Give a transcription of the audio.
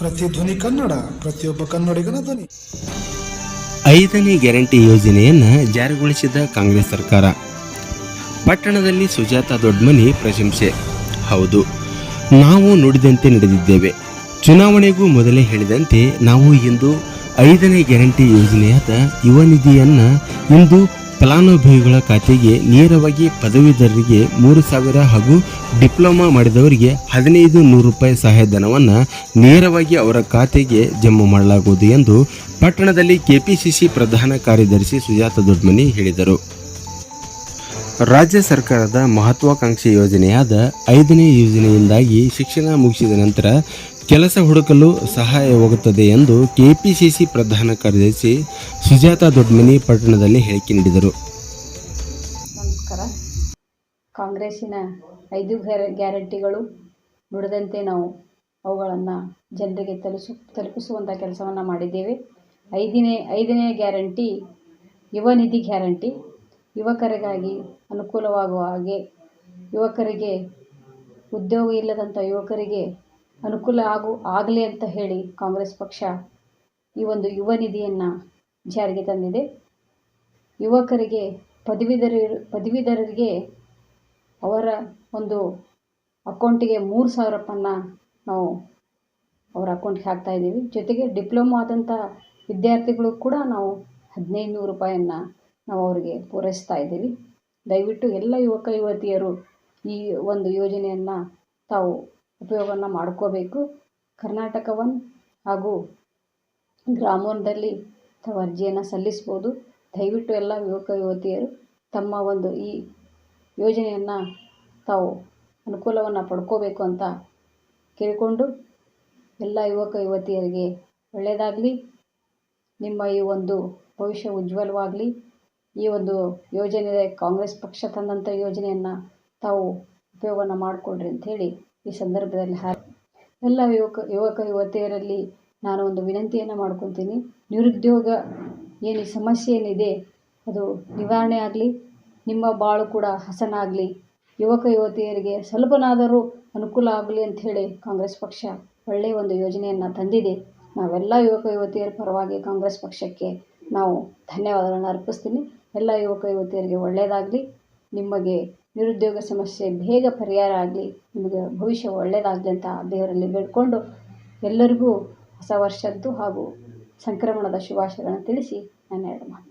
ಇದು ಧ್ವನಿ ಕನ್ನಡ, ಪ್ರತಿಯೊಬ್ಬ ಕನ್ನಡಿಗನ ಧ್ವನಿ. ಐದನೇ ಗ್ಯಾರಂಟಿ ಯೋಜನೆಯನ್ನು ಜಾರಿಗೊಳಿಸಿದ ಕಾಂಗ್ರೆಸ್ ಸರ್ಕಾರ. ಪಟ್ಟಣದಲ್ಲಿ ಸುಜಾತ ದೊಡ್ಮನಿ ಪ್ರಶಂಸೆ. ಹೌದು, ನಾವು ನುಡಿದಂತೆ ನಡೆದಿದ್ದೇವೆ. ಚುನಾವಣೆಗೂ ಮೊದಲೇ ಹೇಳಿದಂತೆ ನಾವು ಇಂದು ಐದನೇ ಗ್ಯಾರಂಟಿ ಯೋಜನೆಯಾದ ಯುವ ನಿಧಿಯನ್ನು ಇಂದು ಫಲಾನುಭವಿಗಳ ಖಾತೆಗೆ ನೇರವಾಗಿ ಪದವೀಧರರಿಗೆ ಮೂರು ಸಾವಿರ ಹಾಗೂ ಡಿಪ್ಲೊಮಾ ಮಾಡಿದವರಿಗೆ ಹದಿನೈದು ನೂರು ರೂಪಾಯಿ ಸಹಾಯಧನವನ್ನು ನೇರವಾಗಿ ಅವರ ಖಾತೆಗೆ ಜಮಾ ಮಾಡಲಾಗುವುದು ಎಂದು ಪಟ್ಟಣದಲ್ಲಿ ಕೆಪಿಸಿಸಿ ಪ್ರಧಾನ ಕಾರ್ಯದರ್ಶಿ ಸುಜಾತ ದೊಡ್ಮನಿ ಹೇಳಿದರು. ರಾಜ್ಯ ಸರ್ಕಾರದ ಮಹತ್ವಾಕಾಂಕ್ಷಿ ಯೋಜನೆಯಾದ ಐದನೇ ಯೋಜನೆಯಿಂದಾಗಿ ಶಿಕ್ಷಣ ಮುಗಿಸಿದ ನಂತರ ಕೆಲಸ ಹುಡುಕಲು ಸಹಾಯವಾಗುತ್ತದೆ ಎಂದು ಕೆಪಿಸಿಸಿ ಪ್ರಧಾನ ಕಾರ್ಯದರ್ಶಿ ಸುಜಾತ ದೊಡ್ಮನಿ ಪಟ್ಟಣದಲ್ಲಿ ಹೇಳಿಕೆ ನೀಡಿದರು. ನಮಸ್ಕಾರ. ಕಾಂಗ್ರೆಸ್ಸಿನ ಐದು ಗ್ಯಾರ, ಗ್ಯಾರಂಟಿಗಳು ನುಡಿದಂತೆ ನಾವು ಅವುಗಳನ್ನು ಜನರಿಗೆ ತಲುಸು ತಲುಪಿಸುವಂಥ ಕೆಲಸವನ್ನು ಮಾಡಿದ್ದೇವೆ. ಐದನೇ ಐದನೇ ಗ್ಯಾರಂಟಿ ಯುವ ನಿಧಿ ಗ್ಯಾರಂಟಿ. ಯುವಕರಿಗಾಗಿ ಅನುಕೂಲವಾಗುವ ಹಾಗೆ ಯುವಕರಿಗೆ ಉದ್ಯೋಗ ಇಲ್ಲದಂಥ ಯುವಕರಿಗೆ ಅನುಕೂಲ ಆಗು, ಆಗಲಿ ಅಂತ ಹೇಳಿ ಕಾಂಗ್ರೆಸ್ ಪಕ್ಷ ಈ ಒಂದು ಯುವ ನಿಧಿಯನ್ನು ಜಾರಿಗೆ ತಂದಿದೆ. ಯುವಕರಿಗೆ ಪದವೀಧರ, ಪದವೀಧರರಿಗೆ ಅವರ ಒಂದು ಅಕೌಂಟಿಗೆ ಮೂರು ಸಾವಿರ ರೂಪಾಯನ್ನ ನಾವು ಅವರ ಅಕೌಂಟ್ಗೆ ಹಾಕ್ತಾ ಇದ್ದೀವಿ. ಜೊತೆಗೆ ಡಿಪ್ಲೊಮಾ ಆದಂಥ ವಿದ್ಯಾರ್ಥಿಗಳು ಕೂಡ ನಾವು ಹದಿನೈದು ನೂರು ರೂಪಾಯನ್ನು ನಾವು ಅವರಿಗೆ ಪೂರೈಸ್ತಾ ಇದ್ದೀವಿ. ದಯವಿಟ್ಟು ಎಲ್ಲ ಯುವಕ, ಯುವತಿಯರು ಈ ಒಂದು ಯೋಜನೆಯನ್ನು ತಾವು ಉಪಯೋಗವನ್ನು ಮಾಡ್ಕೋಬೇಕು. ಕರ್ನಾಟಕ ಒನ್ ಹಾಗೂ ಗ್ರಾಮೋನ್ದಲ್ಲಿ ತಾವು ಅರ್ಜಿಯನ್ನು ಸಲ್ಲಿಸ್ಬೋದು. ದಯವಿಟ್ಟು ಎಲ್ಲ ಯುವಕ, ಯುವತಿಯರು ತಮ್ಮ ಒಂದು ಈ ಯೋಜನೆಯನ್ನು ತಾವು ಅನುಕೂಲವನ್ನು ಪಡ್ಕೋಬೇಕು ಅಂತ ಕೇಳಿಕೊಂಡು ಎಲ್ಲ ಯುವಕ, ಯುವತಿಯರಿಗೆ ಒಳ್ಳೆಯದಾಗಲಿ ನಿಮ್ಮ ಈ ಒಂದು ಭವಿಷ್ಯ ಉಜ್ವಲವಾಗಲಿ. ಈ ಒಂದು ಯೋಜನೆ ಕಾಂಗ್ರೆಸ್ ಪಕ್ಷ ತಂದಂಥ ಯೋಜನೆಯನ್ನು ತಾವು ಉಪಯೋಗವನ್ನು ಮಾಡಿಕೊಡ್ರಿ ಅಂಥೇಳಿ ಈ ಸಂದರ್ಭದಲ್ಲಿ ಹಾ ಎಲ್ಲ ಯುವಕ ಯುವಕ, ಯುವತಿಯರಲ್ಲಿ ನಾನು ಒಂದು ವಿನಂತಿಯನ್ನು ಮಾಡ್ಕೊತೀನಿ. ನಿರುದ್ಯೋಗ ಏನು ಸಮಸ್ಯೆ ಏನಿದೆ, ಅದು ನಿವಾರಣೆ ಆಗಲಿ, ನಿಮ್ಮ ಬಾಳು ಕೂಡ ಹಸನಾಗಲಿ, ಯುವಕ, ಯುವತಿಯರಿಗೆ ಸ್ವಲ್ಪನಾದರೂ ಅನುಕೂಲ ಆಗಲಿ ಅಂಥೇಳಿ ಕಾಂಗ್ರೆಸ್ ಪಕ್ಷ ಒಳ್ಳೆಯ ಒಂದು ಯೋಜನೆಯನ್ನು ತಂದಿದೆ. ನಾವೆಲ್ಲ ಯುವಕ, ಯುವತಿಯರ ಪರವಾಗಿ ಕಾಂಗ್ರೆಸ್ ಪಕ್ಷಕ್ಕೆ ನಾವು ಧನ್ಯವಾದಗಳನ್ನು ಅರ್ಪಿಸ್ತೀನಿ. ಎಲ್ಲ ಯುವಕ ಯುವತಿಯರಿಗೆ ಒಳ್ಳೆಯದಾಗಲಿ ನಿಮಗೆ ನಿರುದ್ಯೋಗ ಸಮಸ್ಯೆ ಬೇಗ ಪರಿಹಾರ ಆಗಲಿ, ನಿಮಗೆ ಭವಿಷ್ಯ ಒಳ್ಳೆಯದಾಗಲಿ ಅಂತ ದೇವರಲ್ಲಿ ಬೇಡಿಕೊಂಡು ಎಲ್ಲರಿಗೂ ಹೊಸ ವರ್ಷದ್ದು ಹಾಗೂ ಸಂಕ್ರಮಣದ ಶುಭಾಶಯಗಳನ್ನು ತಿಳಿಸಿ ನನ್ನ ಎರಡು ಮಾತು.